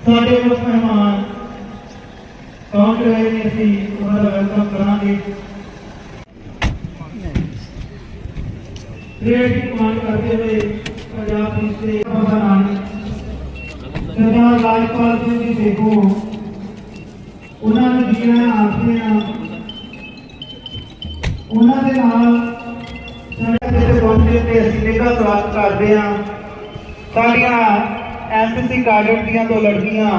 ਸਾਡੇ ਮੁੱਖ ਮਹਿਮਾਨ ਪਹੁੰਚ ਰਹੇ ਨੇ ਅਸੀਂ ਉਹਨਾਂ ਦਾ ਵੈਲਕਮ ਕਰਾਂਗੇ ਰੇਟ ਦੀ ਕਮਾਂਡ ਕਰਦੇ ਹੋਏ ਪੰਜਾਬ ਪੁਲਿਸ ਦੇ ਪ੍ਰਧਾਨ ਸਰਦਾਰ ਰਾਜਪਾਲ ਸਿੰਘ ਜੀ ਦੇਖੋ ਉਹਨਾਂ ਨੇ ਦੀਆਂ ਆਖੀਆਂ ਉਹਨਾਂ ਦੇ ਨਾਲ ਸਾਡੇ ਜਿਹੜੇ ਪਹੁੰਚੇ ਤੇ ਅਸੀਂ ਨਿੱਘਾ ਸਵਾਗਤ ਕਰਦੇ ਹਾਂ ਸਾਡੀਆਂ ਐਮਪੀਸੀ ਕਾਡਰ ਦੀਆਂ ਦੋ ਲੜਕੀਆਂ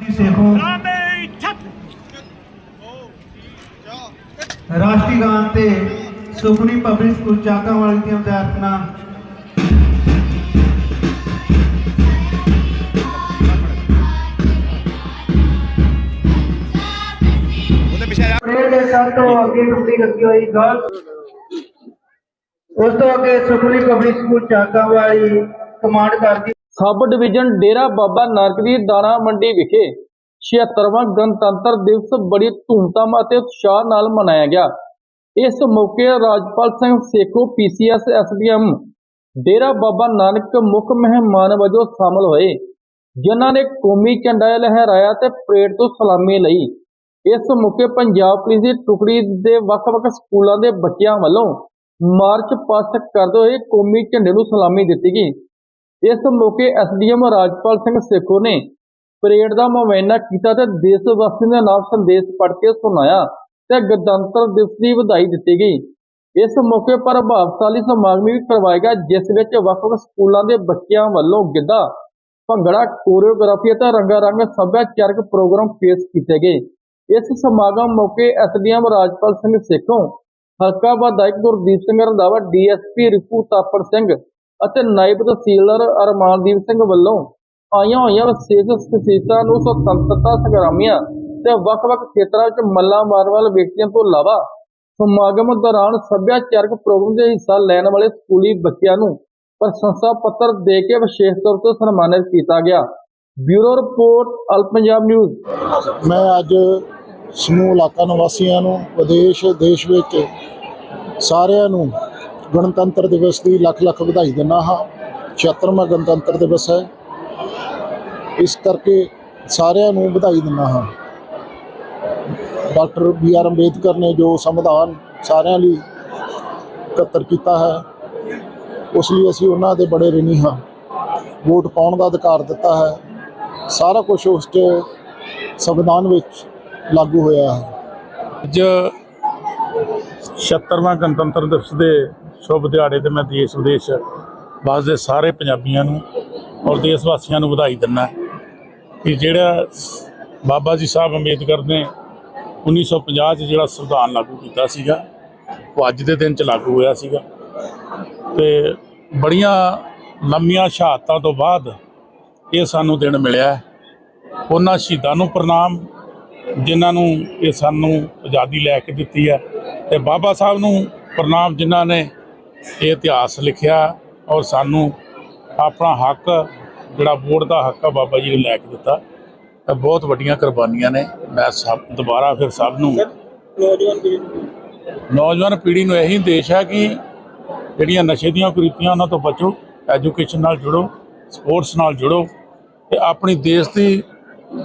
ਜੀ ਸੇਖੋ ਰਾਸ਼ਟਰੀ ਗਾਨ ਤੇ ਸੁਖਨੀ ਪਬਲਿਕ ਸਕੂਲ ਚਾਕਾਂ ਵਾਲੀ ਦੀਆਂ ਵਿਦਿਆਰਥਣਾਂ ਪਰੇਡ ਦੇ ਸਭ ਤੋਂ ਅੱਗੇ ਟੁਕੜੀ ਲੱਗੀ ਹੋਈ ਗਰਲਸ ਉਸ ਤੋਂ ਅੱਗੇ ਸੁਖਨੀ ਕਮਾਂਡ ਕਰਦੀ ਸਬ ਡਿਵੀਜ਼ਨ ਡੇਰਾ ਬਾਬਾ ਨਾਨਕ ਦੀ ਦਾਣਾ ਮੰਡੀ ਵਿਖੇ 76ਵਾਂ ਗਣਤੰਤਰ ਦਿਵਸ ਬੜੀ ਧੂਮਧਾਮ ਅਤੇ ਉਤਸ਼ਾਹ ਨਾਲ ਮਨਾਇਆ ਗਿਆ। ਇਸ ਮੌਕੇ ਰਾਜਪਾਲ ਸਿੰਘ ਸੇਖੋ ਪੀਸੀਐਸ ਐਸਡੀਐਮ ਡੇਰਾ ਬਾਬਾ ਨਾਨਕ ਮੁੱਖ ਮਹਿਮਾਨ ਵਜੋਂ ਸ਼ਾਮਲ ਹੋਏ, ਜਿਨ੍ਹਾਂ ਨੇ ਕੌਮੀ ਝੰਡਾ ਲਹਿਰਾਇਆ ਤੇ ਪਰੇਡ ਤੋਂ ਸਲਾਮੀ ਲਈ। ਇਸ ਮੌਕੇ ਪੰਜਾਬ ਪੁਲਿਸ ਦੀ ਟੁਕੜੀ ਦੇ ਵੱਖ-ਵੱਖ ਸਕੂਲਾਂ ਦੇ ਬੱਚਿਆਂ ਵੱਲੋਂ ਮਾਰਚ ਪਾਸਟ ਕਰਦੇ ਹੋਏ ਕੌਮੀ ਝੰਡੇ ਨੂੰ ਸਲਾਮੀ ਦਿੱਤੀ ਗਈ। ਇਸ ਮੌਕੇ ਐਸਡੀਐਮ ਰਾਜਪਾਲ ਸਿੰਘ ਸੇਖੋ ਨੇ ਪਰੇਡ ਦਾ ਮੁਆਇਨਾ ਕੀਤਾ ਤੇ ਦੇਸ਼ ਵਾਸੀਆਂ ਦੇ ਨਾਮ ਸੰਦੇਸ਼ ਪੜ੍ਹ ਕੇ ਸੁਣਾਇਆ ਤੇ ਗਣਤੰਤਰ ਦਿਵਸ ਦੀ ਵਧਾਈ ਦਿੱਤੀ ਗਈ। ਇਸ ਮੌਕੇ ਪ੍ਰਭਾਵਸ਼ਾਲੀ ਸਮਾਗਮ ਵੀ ਕਰਵਾਇਆ ਗਿਆ, ਜਿਸ ਵਿੱਚ ਵੱਖ-ਵੱਖ ਸਕੂਲਾਂ ਦੇ ਬੱਚਿਆਂ ਵੱਲੋਂ ਗਿੱਧਾ, ਭੰਗੜਾ, ਕੋਰੀਓਗ੍ਰਾਫੀ ਅਤੇ ਰੰਗਾਰੰਗ ਸੱਭਿਆਚਾਰਕ ਪ੍ਰੋਗਰਾਮ ਪੇਸ਼ ਕੀਤੇ ਗਏ। ਇਸ ਸਮਾਗਮ ਮੌਕੇ ਐਸਡੀਐਮ ਰਾਜਪਾਲ ਸਿੰਘ ਸੇਖੋਂ ਹਲਕਾ ਵਿਧਾਇਕ ਗੁਰਦੀਪ ਸਿੰਘ ਰੰਧਾਵਾ ਡੀਐਸਪੀ ਰਿਪੂ ਤਾਪੜ ਸਿੰਘ ਅਤੇ ਨਾਇਬ ਤਹਿਸੀਲਦਾਰ ਅਰਮਾਨਦੀਪ ਸਿੰਘ ਵੱਲੋਂ ਆਈਆਂ ਹੋਈਆਂ ਵਿਸ਼ੇਸ਼ ਸਖਸ਼ੀਅਤਾਂ ਨੂੰ ਸੁਤੰਤਰਤਾ ਸੰਗਰਾਮੀਆਂ ਤੇ ਵੱਖ-ਵੱਖ ਖੇਤਰਾਂ ਵਿੱਚ ਮੱਲਾਂ ਮਾਰਨ ਵਾਲੇ ਵਿਅਕਤੀਆਂ ਤੋਂ ਇਲਾਵਾ ਸਮਾਗਮ ਦੌਰਾਨ ਸੱਭਿਆਚਾਰਕ ਪ੍ਰੋਗਰਾਮ ਦੇ ਹਿੱਸਾ ਲੈਣ ਵਾਲੇ ਸਕੂਲੀ ਬੱਚਿਆਂ ਨੂੰ ਪ੍ਰਸ਼ੰਸਾ ਪੱਤਰ ਦੇ ਕੇ ਵਿਸ਼ੇਸ਼ ਤੌਰ ਤੇ ਸਨਮਾਨਿਤ ਕੀਤਾ ਗਿਆ। Bureau report, all Punjab news. ਮੈਂ ਅੱਜ ਸਮੂਹ ਇਲਾਕਾ ਨਿਵਾਸੀਆਂ ਨੂੰ ਵਿਦੇਸ਼ ਦੇਸ਼ ਵਿੱਚ ਸਾਰਿਆਂ ਨੂੰ ਗਣਤੰਤਰ ਦਿਵਸ ਦੀ ਲੱਖ ਲੱਖ ਵਧਾਈ ਦਿੰਦਾ ਹਾਂ। 76ਵਾਂ ਗਣਤੰਤਰ ਦਿਵਸ ਹੈ। ਇਸ ਕਰਕੇ ਸਾਰਿਆਂ ਨੂੰ ਵਧਾਈ ਦਿੰਦਾ ਹਾਂ। ਡਾਕਟਰ ਬੀ ਆਰ ਅੰਬੇਦਕਰ ਨੇ ਜੋ ਸੰਵਿਧਾਨ ਸਾਰਿਆਂ ਲਈ ਇਕੱਤਰ ਕੀਤਾ ਹੈ, ਉਸ ਲਈ ਅਸੀਂ ਉਹਨਾਂ ਦੇ ਬੜੇ ਰਿਣੀ ਹਾਂ। ਵੋਟ ਪਾਉਣ ਦਾ ਅਧਿਕਾਰ ਦਿੱਤਾ ਹੈ। ਸਾਰਾ ਕੁਝ ਉਸ 'ਚ ਸੰਵਿਧਾਨ ਵਿੱਚ ਲਾਗੂ ਹੋਇਆ ਹੈ। ਅੱਜ 76ਵਾਂ ਗਣਤੰਤਰ ਦਿਵਸ ਦੇ ਸ਼ੁਭ ਦਿਹਾੜੇ ਤੇ ਮੈਂ ਦੇਸ਼ ਵਿਦੇਸ਼ ਵਸਦੇ ਸਾਰੇ ਪੰਜਾਬੀਆਂ ਨੂੰ ਔਰ ਦੇਸ਼ ਵਾਸੀਆਂ ਨੂੰ ਵਧਾਈ ਦਿੰਦਾ ਕਿ ਜਿਹੜਾ ਬਾਬਾ ਜੀ ਸਾਹਿਬ ਅੰਬੇਦਕਰ ਨੇ 1950 'ਚ ਜਿਹੜਾ ਸੰਵਿਧਾਨ ਲਾਗੂ ਕੀਤਾ ਸੀਗਾ, ਉਹ ਅੱਜ ਦੇ ਦਿਨ 'ਚ ਲਾਗੂ ਹੋਇਆ ਸੀਗਾ ਤੇ ਬੜੀਆਂ ਲੰਮੀਆਂ ਸ਼ਹਾਦਤਾਂ ਤੋਂ ਬਾਅਦ ਇਹ ਸਾਨੂੰ ਦਿਨ ਮਿਲਿਆ ਉਹਨਾਂ ਸ਼ਹੀਦਾਂ ਨੂੰ ਪ੍ਰਣਾਮ, ਜਿਨ੍ਹਾਂ ਨੂੰ ਇਹ ਸਾਨੂੰ ਆਜ਼ਾਦੀ ਲੈ ਕੇ ਦਿੱਤੀ ਹੈ ਤੇ ਬਾਬਾ ਸਾਹਿਬ ਨੂੰ ਪ੍ਰਣਾਮ ਜਿਨ੍ਹਾਂ ਨੇ ਇਹ ਇਤਿਹਾਸ ਲਿਖਿਆ ਔਰ ਸਾਨੂੰ ਆਪਣਾ ਹੱਕ ਜਿਹੜਾ ਵੋਟ ਦਾ ਹੱਕ ਆ ਬਾਬਾ ਜੀ ਨੇ ਲੈ ਕੇ ਦਿੱਤਾ। ਬਹੁਤ ਵੱਡੀਆਂ ਕੁਰਬਾਨੀਆਂ ਨੇ। ਮੈਂ ਸਭ ਦੁਬਾਰਾ ਫਿਰ ਸਭ ਨੂੰ ਨੌਜਵਾਨ ਪੀੜ੍ਹੀ ਨੂੰ। ਇਹੀ ਦੇਸ਼ ਹੈ ਕਿ ਜਿਹੜੀਆਂ ਨਸ਼ੇ ਦੀਆਂ ਕੁਰੀਤੀਆਂ ਉਹਨਾਂ ਤੋਂ ਬਚੋ ਐਜੂਕੇਸ਼ਨ ਨਾਲ ਜੁੜੋ ਸਪੋਰਟਸ ਨਾਲ ਜੁੜੋ ਤੇ ਆਪਣੀ ਦੇਸ਼ ਦੀ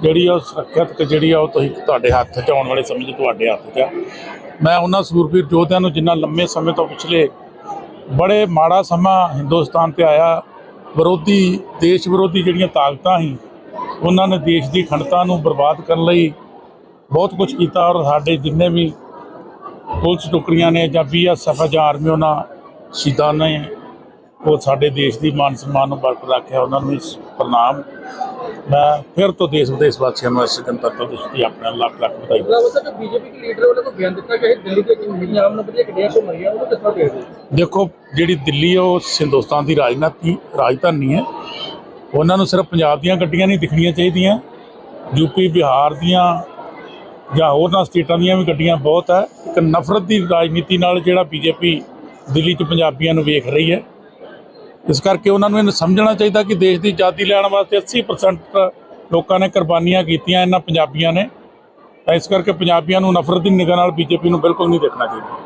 ਜਿਹੜੀ ਆ ਉਹ ਸੁਰੱਖਿਅਤ ਜਿਹੜੀ ਆ ਉਹ ਤੁਸੀਂ ਤੁਹਾਡੇ ਹੱਥ 'ਚ ਆਉਣ ਵਾਲੇ ਸਮੇਂ 'ਚ ਤੁਹਾਡੇ ਹੱਥ 'ਚ ਆ। ਮੈਂ ਉਹਨਾਂ ਸੂਰਬੀਰ ਯੋਧਿਆਂ ਨੂੰ ਜਿਨ੍ਹਾਂ ਲੰਮੇ ਸਮੇਂ ਤੋਂ ਪਿਛਲੇ ਬੜੇ ਮਾੜਾ ਸਮਾਂ ਹਿੰਦੁਸਤਾਨ ਤੇ ਆਇਆ। ਵਿਰੋਧੀ, ਦੇਸ਼ ਵਿਰੋਧੀ ਜਿਹੜੀਆਂ ਤਾਕਤਾਂ ਸੀ, ਉਹਨਾਂ ਨੇ ਦੇਸ਼ ਦੀ ਖੰਡਤਾ ਨੂੰ ਬਰਬਾਦ ਕਰਨ ਲਈ ਬਹੁਤ ਕੁਝ ਕੀਤਾ ਔਰ ਸਾਡੇ ਜਿੰਨੇ ਵੀ ਪੁਲਿਸ ਟੁਕੜੀਆਂ ਨੇ ਜਾਂ ਬੀਐਸਐਫ ਜਾਂ ਆਰਮੀ ਉਹਨਾਂ ਸ਼ਹੀਦਾਂ ਨੇ, ਉਹ ਸਾਡੇ ਦੇਸ਼ ਦੀ ਮਾਨ ਸਨਮਾਨ ਨੂੰ ਬਰਕਰਾਰ ਰੱਖਿਆ। ਉਹਨਾਂ ਨੂੰ ਇਸ ਪ੍ਰਣਾਮ ਮੈਂ ਫਿਰ ਤੋਂ ਦੇਸ਼ ਵਿਦੇਸ਼ ਵਾਸੀਆਂ ਨੂੰ ਇਸ ਗਣਤੰਤਰ ਦਿਵਸ ਦੀ ਆਪਣੇ ਲੱਖ ਲੱਖ ਵਧਾਈ ਦੇਖੋ ਜਿਹੜੀ ਦਿੱਲੀ ਉਹ ਹਿੰਦੁਸਤਾਨ ਦੀ ਰਾਜਨੀਤੀ ਰਾਜਧਾਨੀ ਹੈ। ਉਹਨਾਂ ਨੂੰ ਸਿਰਫ ਪੰਜਾਬ ਦੀਆਂ ਗੱਡੀਆਂ ਨਹੀਂ ਦਿਖਣੀਆਂ ਚਾਹੀਦੀਆਂ। ਯੂਪੀ ਬਿਹਾਰ ਦੀਆਂ ਜਾਂ ਹੋਰਨਾਂ ਸਟੇਟਾਂ ਦੀਆਂ ਵੀ ਗੱਡੀਆਂ ਬਹੁਤ ਹੈ। ਇੱਕ ਨਫ਼ਰਤ ਦੀ ਰਾਜਨੀਤੀ ਨਾਲ ਜਿਹੜਾ ਬੀਜੇਪੀ ਦਿੱਲੀ 'ਚ ਪੰਜਾਬੀਆਂ ਨੂੰ ਵੇਖ ਰਹੀ ਹੈ। ਇਸ ਕਰਕੇ ਉਹਨਾਂ ਨੂੰ ਇਹ ਸਮਝਣਾ ਚਾਹੀਦਾ ਕਿ ਦੇਸ਼ ਦੀ ਆਜ਼ਾਦੀ ਲੈਣ ਵਾਸਤੇ 80% ਲੋਕਾਂ ਨੇ ਕੁਰਬਾਨੀਆਂ ਕੀਤੀਆਂ ਇਹਨਾਂ ਪੰਜਾਬੀਆਂ ਨੇ। ਤਾਂ ਇਸ ਕਰਕੇ ਪੰਜਾਬੀਆਂ ਨੂੰ ਨਫ਼ਰਤ ਦੀ ਨਿਗਾਹ ਨਾਲ ਬੀਜੇਪੀ ਨੂੰ ਬਿਲਕੁਲ ਨਹੀਂ ਦੇਖਣਾ ਚਾਹੀਦਾ।